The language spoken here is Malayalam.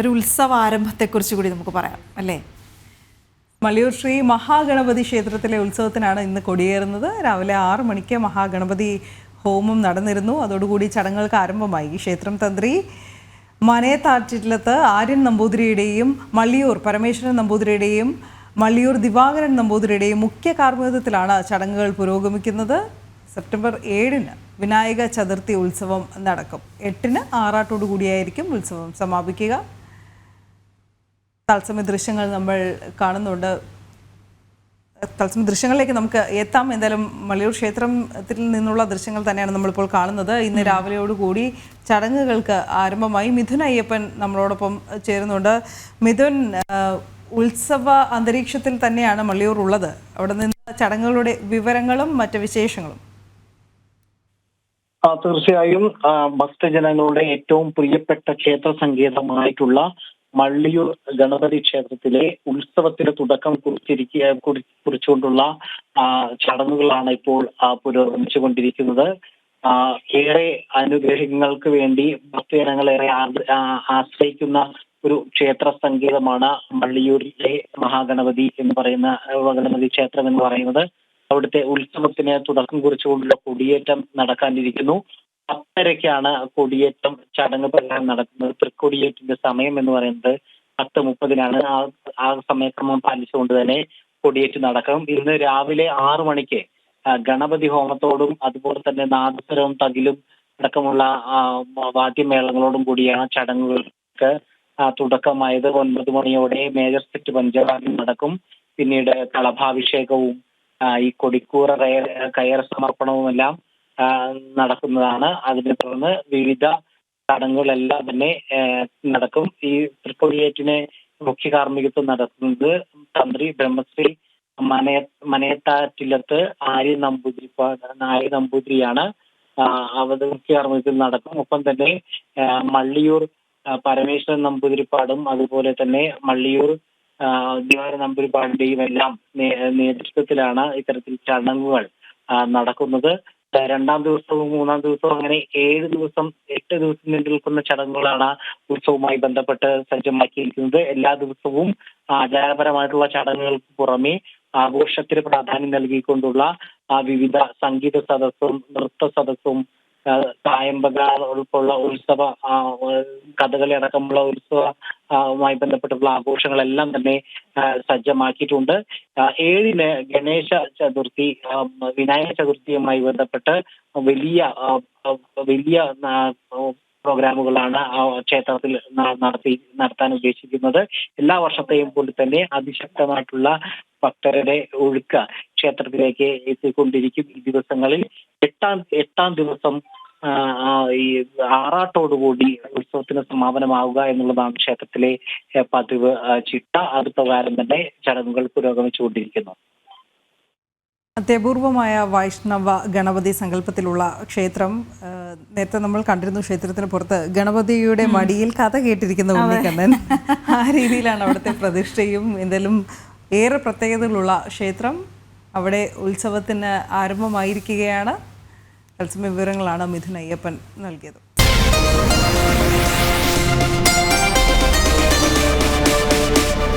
ഒരു ഉത്സവ ആരംഭത്തെക്കുറിച്ച് കൂടി നമുക്ക് പറയാം അല്ലേ? മലയൂർ ശ്രീ മഹാഗണപതി ക്ഷേത്രത്തിലെ ഉത്സവത്തിനാണ് ഇന്ന് കൊടിയേറുന്നത്. രാവിലെ ആറ് മണിക്ക് മഹാഗണപതി ഹോമം നടന്നിരുന്നു. അതോടുകൂടി ചടങ്ങുകൾക്ക് ആരംഭമായി. ക്ഷേത്രം തന്ത്രി മനയത്താറ്റിലത്ത് ആര്യൻ നമ്പൂതിരിയുടെയും മള്ളിയൂർ പരമേശ്വരൻ നമ്പൂതിരിയുടെയും മള്ളിയൂർ ദിവാകരൻ നമ്പൂതിരിയുടെയും മുഖ്യ കാർമ്മികത്വത്തിലാണ് ചടങ്ങുകൾ പുരോഗമിക്കുന്നത്. സെപ്റ്റംബർ ഏഴിന് വിനായക ചതുർത്ഥി ഉത്സവം നടക്കും. എട്ടിന് ആറാട്ടോടു കൂടിയായിരിക്കും ഉത്സവം സമാപിക്കുക. തത്സമയ ദൃശ്യങ്ങൾ നമ്മൾ കാണുന്നുണ്ട്. തത്സമയ ദൃശ്യങ്ങളിലേക്ക് നമുക്ക് എത്താം. എന്തായാലും മലയൂർ ക്ഷേത്രത്തിൽ നിന്നുള്ള ദൃശ്യങ്ങൾ തന്നെയാണ് നമ്മളിപ്പോൾ കാണുന്നത്. ഇന്ന് രാവിലെയോടുകൂടി ചടങ്ങുകൾക്ക് ആരംഭമായി മിഥുൻ അയ്യപ്പൻ നമ്മളോടൊപ്പം ചേരുന്നുണ്ട്. മിഥുൻ ഉത്സവ അന്തരീക്ഷത്തിൽ തന്നെയാണ് മള്ളിയൂർ ഉള്ളത്. അവിടെ നിന്ന് ചടങ്ങുകളുടെ വിവരങ്ങളും മറ്റു വിശേഷങ്ങളും. തീർച്ചയായും ഭക്തജനങ്ങളുടെ ഏറ്റവും പ്രിയപ്പെട്ട ക്ഷേത്ര സങ്കേതമായിട്ടുള്ള മള്ളിയൂർ ഗണപതി ക്ഷേത്രത്തിലെ ഉത്സവത്തിന് തുടക്കം കുറിച്ചിരിക്കുക കുറിച്ചുകൊണ്ടുള്ള ചടങ്ങുകളാണ് ഇപ്പോൾ പുരോഗമിച്ചുകൊണ്ടിരിക്കുന്നത്. ഏറെ അനുഗ്രഹങ്ങൾക്ക് വേണ്ടി ഭക്തജനങ്ങളേറെ ആ- ആ- ആശ്രയിക്കുന്ന ഒരു ക്ഷേത്ര സംഗീതമാണ് മള്ളിയൂരിലെ മഹാഗണപതി എന്ന് പറയുന്ന ഗണപതി ക്ഷേത്രം എന്ന് പറയുന്നത്. അവിടുത്തെ ഉത്സവത്തിന് തുടക്കം കുറിച്ചുകൊണ്ടുള്ള കൊടിയേറ്റം നടക്കാനിരിക്കുന്നു. പത്തരയ്ക്കാണ് കൊടിയേറ്റം ചടങ്ങ് പ്രകാരം നടക്കുന്നത്. തൃക്കൊടിയേറ്റിന്റെ സമയം എന്ന് പറയുന്നത് പത്ത് മുപ്പതിനാണ്. ആ ആ സമയക്രമം പാലിച്ചുകൊണ്ട് തന്നെ കൊടിയേറ്റ് നടക്കും ഇന്ന് രാവിലെ ആറു മണിക്ക് ഗണപതി ഹോമത്തോടും അതുപോലെ തന്നെ നാദസ്വരവും തകിലും അടക്കമുള്ള വാദ്യമേളങ്ങളോടും കൂടിയാണ് ചടങ്ങുകൾക്ക് തുടക്കമായത്. ഒൻപത് മണിയോടെ മേജർ സെറ്റ് പഞ്ചവാദ്യം നടക്കും. പിന്നീട് കളഭാഭിഷേകവും ഈ കൊടിക്കൂറ കയർ കയർ സമർപ്പണവുമെല്ലാം ആ, നടക്കുന്നതാണ്. അതിനെ തുടർന്ന് വിവിധ ചടങ്ങുകളെല്ലാം തന്നെ നടക്കും. ഈ തൃക്കൊടിയേറ്റിനെ മുഖ്യ കാർമ്മികത്വം നടത്തുന്നത് തന്ത്രി ബ്രഹ്മശ്രീ മനയ മനയത്താറ്റിലത്ത് ആര്യ നമ്പൂതിരി ആര്യ നമ്പൂതിരിയാണ്. അവത് മുഖ്യ കാർമ്മികത്വം നടക്കും. ഒപ്പം തന്നെ മള്ളിയൂർ പരമേശ്വരൻ നമ്പൂതിരിപ്പാടും അതുപോലെ തന്നെ മള്ളിയൂർ ദിവാര നമ്പൂരിപ്പാടിന്റെയും എല്ലാം നേതൃത്വത്തിലാണ് ഇത്തരത്തിൽ ചടങ്ങുകൾ നടക്കുന്നത്. രണ്ടാം ദിവസവും മൂന്നാം ദിവസവും അങ്ങനെ ഏഴ് ദിവസം എട്ട് ദിവസം നീണ്ടു ചടങ്ങുകളാണ് ഉത്സവവുമായി ബന്ധപ്പെട്ട് സജ്ജമാക്കിയിരിക്കുന്നത്. എല്ലാ ദിവസവും ആചാരപരമായിട്ടുള്ള ചടങ്ങുകൾക്ക് പുറമെ ആഘോഷത്തിന് പ്രാധാന്യം നൽകിക്കൊണ്ടുള്ള വിവിധ സംഗീത സദസ്സും നൃത്ത സദസ്സും തായമ്പക ഉൾപ്പെടെ ഉത്സവ കഥകളി അടക്കമുള്ള ഉത്സവ ആ, മായി ബന്ധപ്പെട്ടുള്ള ആഘോഷങ്ങളെല്ലാം തന്നെ സജ്ജമാക്കിയിട്ടുണ്ട്. ഏഴിന് ഗണേശ ചതുർത്ഥി വിനായക ചതുർത്ഥിയുമായി ബന്ധപ്പെട്ട് വലിയ വലിയ പ്രോഗ്രാമുകളാണ് ക്ഷേത്രത്തിൽ നടത്തി നടത്താൻ ഉദ്ദേശിക്കുന്നത്. എല്ലാ വർഷത്തെയും പോലെ തന്നെ അതിശക്തമായിട്ടുള്ള ഭക്തരുടെ ഒഴുക്ക് ക്ഷേത്രത്തിലേക്ക് എത്തിക്കൊണ്ടിരിക്കും ഈ ദിവസങ്ങളിൽ. എട്ടാം എട്ടാം ദിവസം ഈ ആറാട്ടോടുകൂടി ഉത്സവത്തിന് സമാപനമാവുക എന്നുള്ളതാണ് ക്ഷേത്രത്തിലെ പതിവ് ചിട്ട. അത് പ്രകാരം തന്നെ ചടങ്ങുകൾ പുരോഗമിച്ചുകൊണ്ടിരിക്കുന്നു. അത്യപൂർവമായ വൈഷ്ണവ ഗണപതി സങ്കല്പത്തിലുള്ള ക്ഷേത്രം നേരത്തെ നമ്മൾ കണ്ടിരുന്നു ക്ഷേത്രത്തിന് പുറത്ത്. ഗണപതിയുടെ മടിയിൽ കഥ കേട്ടിരിക്കുന്ന ഉണ്ണിക്കണ്ണൻ ആ രീതിയിലാണ് അവിടുത്തെ പ്രതിഷ്ഠയും എന്തെങ്കിലും ഏറെ പ്രത്യേകതകളുള്ള ക്ഷേത്രം അവിടെ ഉത്സവത്തിന് ആരംഭമായിരിക്കുകയാണ്. തത്സമയ വിവരങ്ങളാണ് മിഥുൻ അയ്യപ്പൻ നൽകിയത്.